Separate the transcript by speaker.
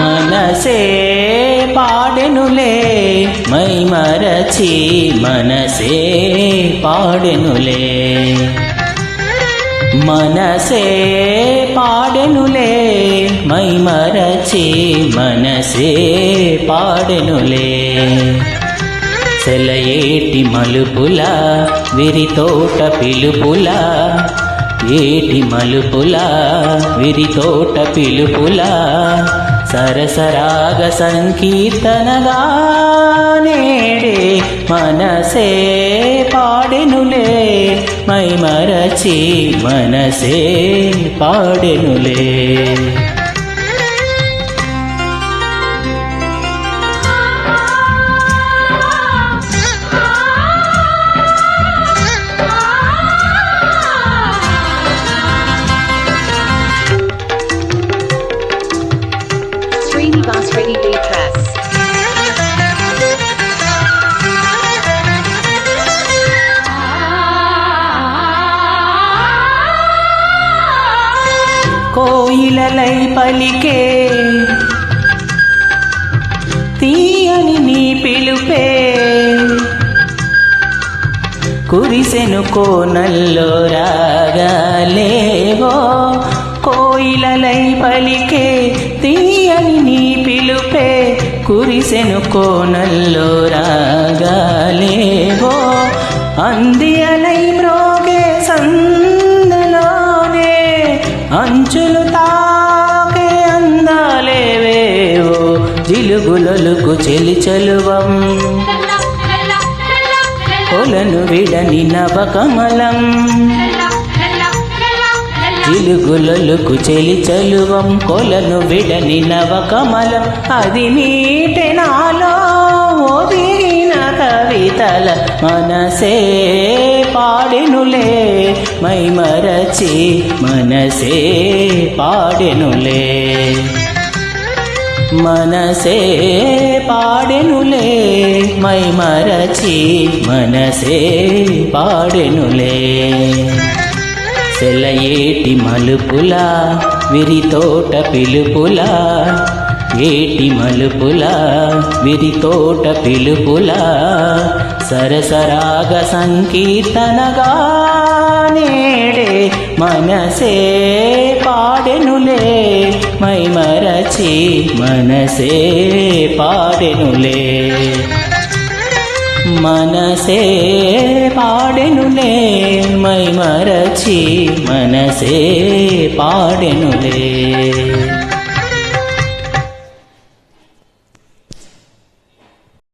Speaker 1: మనసే పాడెనులే మై మరచి మనసే పాడెనులే మనసే పాడెనులే మై మరచి మనసే పాడెనులే సెలయేటి మలుపుల విరితోట పిలుపుల ఏటి మలుపుల విరితోట పిలుపులా సరసరాగ సంకీర్తనగా నేడే మనసే పాడెనులే. మై మరచి మనసే పాడెనులే. కోయిలలై పలికే తీయని నీ పిలుపే. కురిసెను కోనల్లో రాగాలేవో. కోయిలలై పలికే తీయని నీ పిలుపే. కురిసెను కోనల్లో రాగాలేవో. అంది అలై మ్రోగే సంద జిలుగులొలుకు చెలి చలువం. కొలను విడని నవకమలం జిలుగులొలుకు చెలి చలువం కొలను విడని నవకమలం అది నీటె నాలో ఒదిగిన కవితల మనసే పాడెనులే. మై మరచి మనసే పాడెనులే. మనసే పాడెనులే మై మరచి మనసే పాడెనులే. సెలయేటి మలుపుల విరితోట పిలుపుల ఏటి మలుపుల విరితోట పిలుపుల సరసరాగ సంకీర్తనగా నేడే మనసే పాడెనులే మై వచ్చి మనసే పాడెనులే. మనసే పాడెనులే మై మరచి మనసే పాడెనులే.